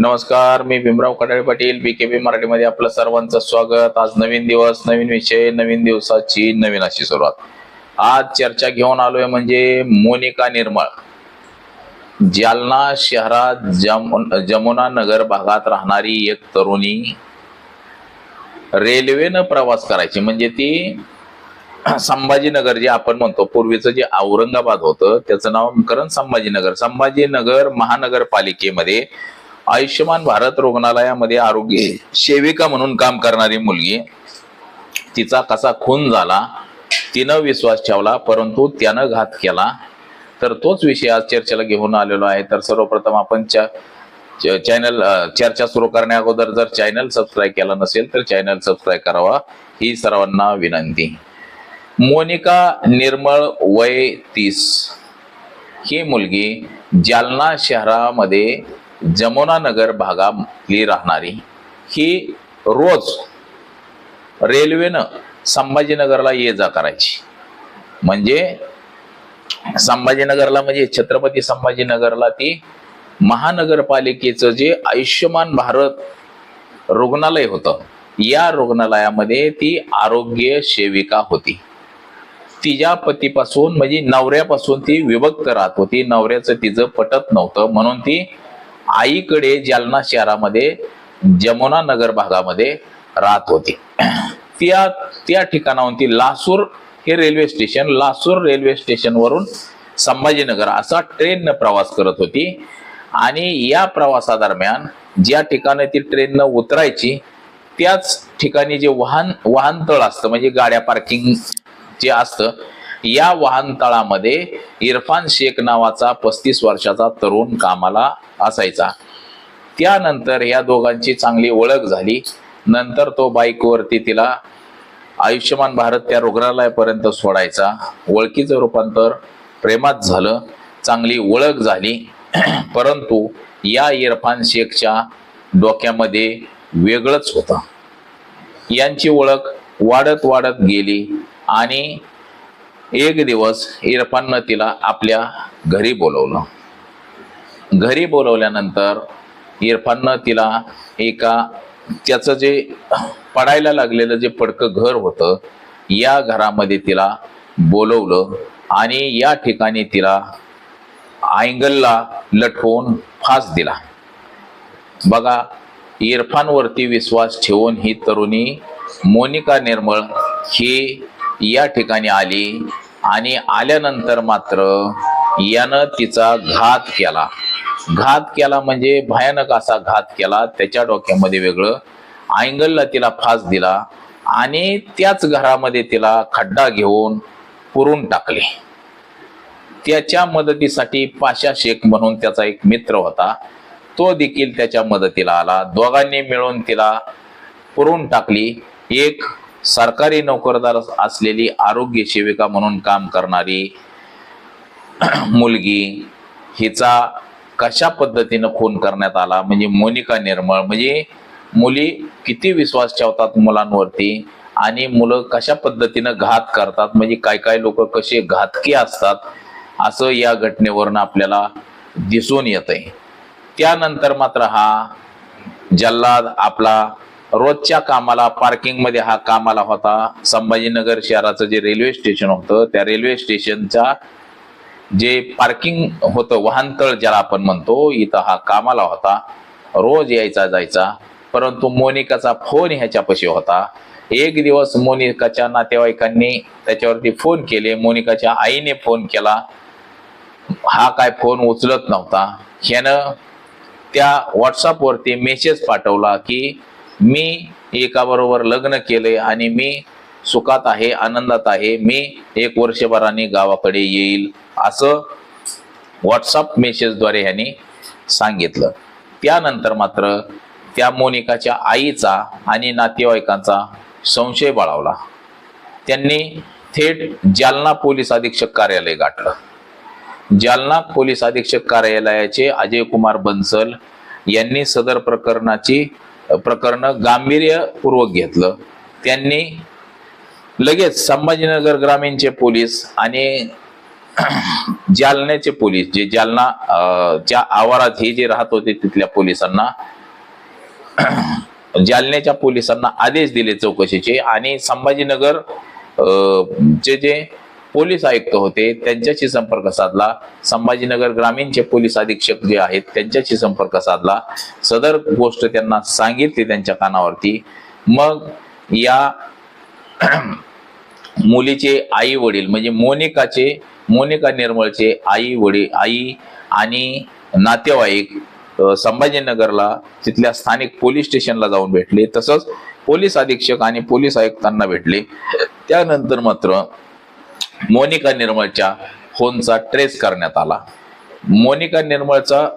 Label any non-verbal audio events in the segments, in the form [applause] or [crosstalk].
नमस्कार मी भीमराव कडाळे पाटील बी के बी मराठीमध्ये आपलं सर्वांचं स्वागत. आज नवीन दिवस नवीन विषय नवीन दिवसाची नवीन अशी सुरुवात. आज चर्चा घेऊन आलोय म्हणजे मोनिका निर्मळ. जालना शहरात जम जमुना नगर भागात राहणारी एक तरुणी रेल्वेनं प्रवास करायची. म्हणजे ती संभाजीनगर जे आपण म्हणतो पूर्वीचं जे औरंगाबाद होतं त्याचं नामकरण संभाजीनगर. संभाजीनगर महानगरपालिकेमध्ये आयुष्यमान भारत रुग्णालयामध्ये आरोग्य सेविका म्हणून काम करणारी मुलगी तिचा कसा खून झाला तिनं विश्वास ठेवला परंतु त्यानं घात केला. तर तोच विषय आज चर्चेला घेऊन आलेलो आहे. तर सर्वप्रथम आपण चॅनल चर्चा सुरू करण्या अगोदर जर चॅनल सबस्क्राईब केला नसेल तर चॅनल सबस्क्राईब करावा. ही सर्वांना विनंती. मोनिका निर्मळ वय तीस. ही मुलगी जालना शहरामध्ये जमुनानगर भागातली राहणारी ही रोज रेल्वेनं संभाजीनगरला ये जा करायची. म्हणजे संभाजीनगरला म्हणजे छत्रपती संभाजीनगरला ती महानगरपालिकेचं जे आयुष्यमान भारत रुग्णालय होतं या रुग्णालयामध्ये ती आरोग्य सेविका होती. तिच्या पतीपासून म्हणजे नवऱ्यापासून ती विभक्त राहत होती. नवऱ्याचं तिचं पटत नव्हतं. म्हणून ती आईकडे जालना शहरामध्ये जमुना नगर भागामध्ये राहत होती. त्या त्या ठिकाणाहून ती लासूर हे रेल्वे स्टेशन लासूर रेल्वे स्टेशनवरून संभाजीनगर असा ट्रेननं प्रवास करत होती. आणि या प्रवासादरम्यान ज्या ठिकाणी ती ट्रेननं उतरायची त्याच ठिकाणी जे वाहन वाहनतळ असतं म्हणजे गाड्या पार्किंग जे असतं या वाहनतळामध्ये इरफान शेख नावाचा पस्तीस वर्षाचा तरुण कामाला असायचा. त्यानंतर या दोघांची चांगली ओळख झाली. नंतर तो बाईकवरती तिला आयुष्यमान भारत त्या रुग्णालयापर्यंत सोडायचा. ओळखीचं रूपांतर प्रेमात झालं. चांगली ओळख झाली. [clears throat] परंतु या इरफान शेखच्या डोक्यामध्ये वेगळंच होतं. यांची ओळख वाढत वाढत गेली आणि एक दिवस इरफाननं तिला आपल्या घरी बोलवलं. घरी बोलवल्यानंतर इरफाननं तिला एका त्याचं जे पडायला लागलेलं जे पडकं घर होतं या घरामध्ये तिला बोलवलं आणि या ठिकाणी तिला अँगलला लटवून फास दिला. बघा इरफानवरती विश्वास ठेवून ही तरुणी मोनिका निर्मळ ही या ठिकाणी आली आणि आल्यानंतर मात्र यानं तिचा घात केला. घात केला म्हणजे भयानक असा घात केला. त्याच्या डोक्यामध्ये वेगळं अँगलला तिला फास दिला आणि त्याच घरामध्ये तिला खड्डा घेऊन पुरून टाकले. त्याच्या मदतीसाठी पाशा शेख म्हणून त्याचा एक मित्र होता. तो देखील त्याच्या मदतीला आला. दोघांनी मिळून तिला पुरून टाकली. एक सरकारी नोकरदार असलेली आरोग्य सेविका म्हणून काम करणारी [clears throat] मुलगी हिचा कशा पद्धतीनं खून करण्यात आला? म्हणजे मोनिका निर्मळ म्हणजे मुली किती विश्वास ठेवतात मुलांवरती आणि मुलं कशा पद्धतीनं घात करतात? म्हणजे काय काय लोक कसे घातकी असतात? असं या घटनेवरनं आपल्याला दिसून येत आहे त्यानंतर मात्र हा जल्लाद आपला रोजच्या कामाला पार्किंगमध्ये हा कामाला होता. संभाजीनगर शहराचं जे रेल्वे स्टेशन होतं त्या रेल्वे स्टेशनच्या जे पार्किंग होतं वाहनतळ ज्याला आपण म्हणतो इथं हा कामाला होता. रोज यायचा जायचा. परंतु मोनिकाचा फोन ह्याच्यापाशी होता. एक दिवस मोनिकाच्या नातेवाईकांनी त्याच्यावरती फोन केले. मोनिकाच्या आईने फोन केला. हा काय फोन उचलत नव्हता. ह्यानं त्या व्हॉट्सअपवरती मेसेज पाठवला की मी एकाबरोबर लग्न केले आणि मी सुखात आहे आनंदात आहे मी एक वर्षभराने गावाकडे येईल असं व्हॉट्सअप मेसेजद्वारे ह्यांनी सांगितलं. त्यानंतर मात्र त्या मोनिकाच्या आईचा आणि नातेवाईकांचा संशय बाळावला. त्यांनी थेट जालना पोलीस अधीक्षक कार्यालय गाठलं. जालना पोलीस अधीक्षक कार्यालयाचे अजय कुमार बन्सल यांनी सदर प्रकरणाची प्रकरण गांभीर्यपूर्वक घेतलं. त्यांनी लगेच संभाजीनगर ग्रामीणचे पोलीस आणि [clears throat] जालन्याचे पोलीस जे जालना च्या आवारात हे जे राहत होते तिथल्या पोलिसांना [clears throat] जालन्याच्या पोलिसांना आदेश दिले चौकशीचे आणि संभाजीनगर अं, चे जे पोलीस आयुक्त होते त्यांच्याशी संपर्क साधला. संभाजीनगर ग्रामीणचे पोलीस अधीक्षक जे आहेत त्यांच्याशी संपर्क साधला. सदर गोष्ट त्यांना सांगितली त्यांच्या कानावरती. मग या [clears throat] मुलीचे आई वडील म्हणजे मोनिकाचे मोनिका निर्मळचे आई वडील आई आणि नातेवाईक संभाजीनगरला तिथल्या स्थानिक पोलीस स्टेशनला जाऊन भेटले. तसंच पोलीस अधीक्षक आणि पोलीस आयुक्तांना भेटले. त्यानंतर मात्र मोनिका निर्मळच्या फोनचा ट्रेस करण्यात आला. मोनिका निर्मळचा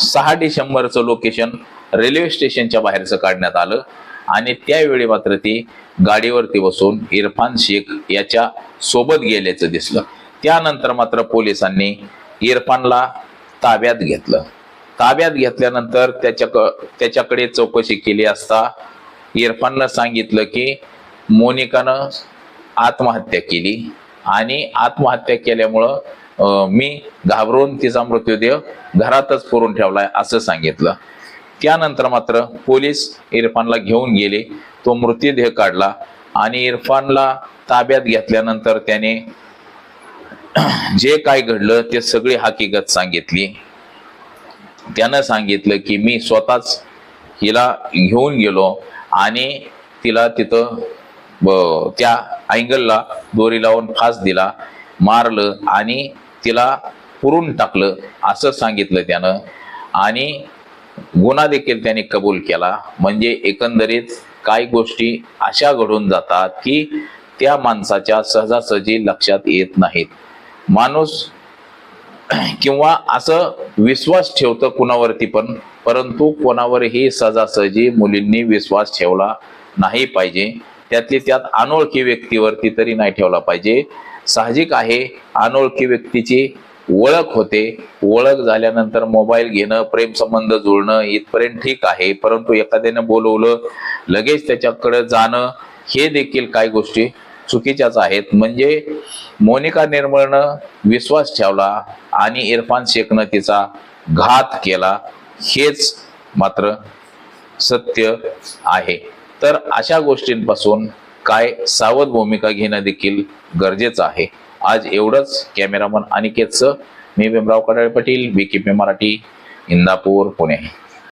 सहा डिसेंबरचं लोकेशन रेल्वे स्टेशनच्या बाहेरचं काढण्यात आलं आणि त्यावेळी मात्र ती गाडीवरती बसून इरफान शेख याच्या सोबत गेल्याचं दिसलं. त्यानंतर मात्र पोलिसांनी इरफानला ताब्यात घेतलं. ताब्यात घेतल्यानंतर त्याच्या त्याच्याकडे चौकशी केली असता इरफाननं सांगितलं की मोनिकानं आत्महत्या केली. आणि आत्महत्या केल्यामुळं मी घाबरून तिचा मृत्यूदेह घरातच पुरून ठेवलाय असं सांगितलं. त्यानंतर मात्र पोलीस इरफानला घेऊन गेले. तो मृत्यूदेह काढला आणि इरफानला ताब्यात घेतल्यानंतर त्याने जे काय घडलं ते सगळी हकीकत सांगितली. त्यानं सांगितलं की मी स्वतःच हिला घेऊन गेलो आणि तिला तिथं त्या अँगलला दोरी लावून फास दिला मारलं आणि तिला पुरून टाकलं असं सांगितलं त्यानं. आणि गुन्हा देखील त्याने कबूल केला. म्हणजे एकंदरीत काही गोष्टी अशा घडून जातात की त्या माणसाच्या सहजासहजी लक्षात येत नाहीत. माणूस किंवा असं विश्वास ठेवतं कुणावरती पण परंतु कोणावरही सहजासहजी मुलींनी विश्वास ठेवला नाही पाहिजे. त्यातली त्यात अनोळखी व्यक्तीवरती तरी नाही ठेवला पाहिजे. साहजिक आहे अनोळखी व्यक्तीची ओळख होते. ओळख झाल्यानंतर मोबाईल घेणं प्रेम संबंध जुळणं इथपर्यंत ठीक आहे. परंतु एखाद्यानं बोलवलं लगेच त्याच्याकडे जाणं हे देखील काही गोष्टी चुकीच्याच आहेत. म्हणजे मोनिका निर्मळनं विश्वास ठेवला आणि इरफान शेखनं तिचा घात केला हेच मात्र सत्य आहे. तर अशा गोष्टींपासून काय सावध भूमिका घेणं देखील गरजेचं आहे. आज एवढंच कॅमेरामन अनिकेतचं. मी Bhimrao Kadale Patil B K P Marathi Indapur Pune.